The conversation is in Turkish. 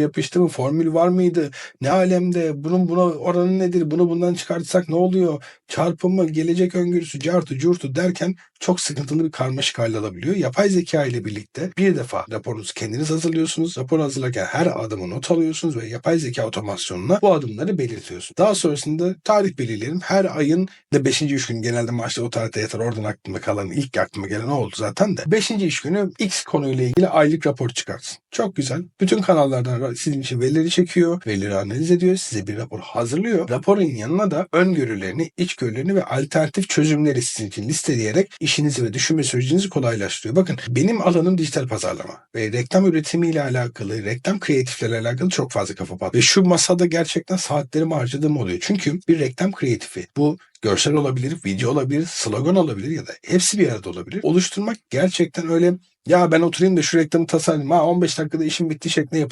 yapıştı mı? Formül var mıydı? Ne alemde? Bunun buna oranı nedir? Bunu bundan çıkartsak ne oluyor? Çarpımı, gelecek öngörüsü, cartı, curtu derken çok sıkıntılı bir karmaşık hale alabiliyor. Yapay zeka ile birlikte bir defa raporunuzu kendiniz hazırlıyorsunuz. Rapor hazırlarken her adımı not alıyorsunuz ve yapay zeka otomasyonuna bu adımları belirtiyorsunuz. Daha sonrasında tarih belirleyelim. Her ayın de 5. iş günü genelde maaşta o tarihte yeter. Oradan aklımda kalan ilk aklıma gelen o oldu zaten de. 5. iş günü X konuyla ilgili aylık rapor çıkartsın. Çok güzel. Bütün kanallardan sizin için verileri çekiyor, verileri analiz ediyor, size bir rapor hazırlıyor. Raporun yanına da öngörülerini, içgörülerini ve alternatif çözümleri sizin için listeleyerek işinizi ve düşünme sürecinizi kolaylaştırıyor. Bakın benim alanım dijital pazarlama ve reklam üretimiyle alakalı, reklam kreatiflerle alakalı çok fazla kafa pat. Ve şu masada gerçekten saatlerimi harcadığım oluyor. Çünkü bir reklam kreatifi bu görsel olabilir, video olabilir, slogan olabilir ya da hepsi bir arada olabilir. Oluşturmak gerçekten öyle ya ben oturayım da şu reklamı tasarlayayım. Ha 15 dakikada işim bitti şeklinde yapılan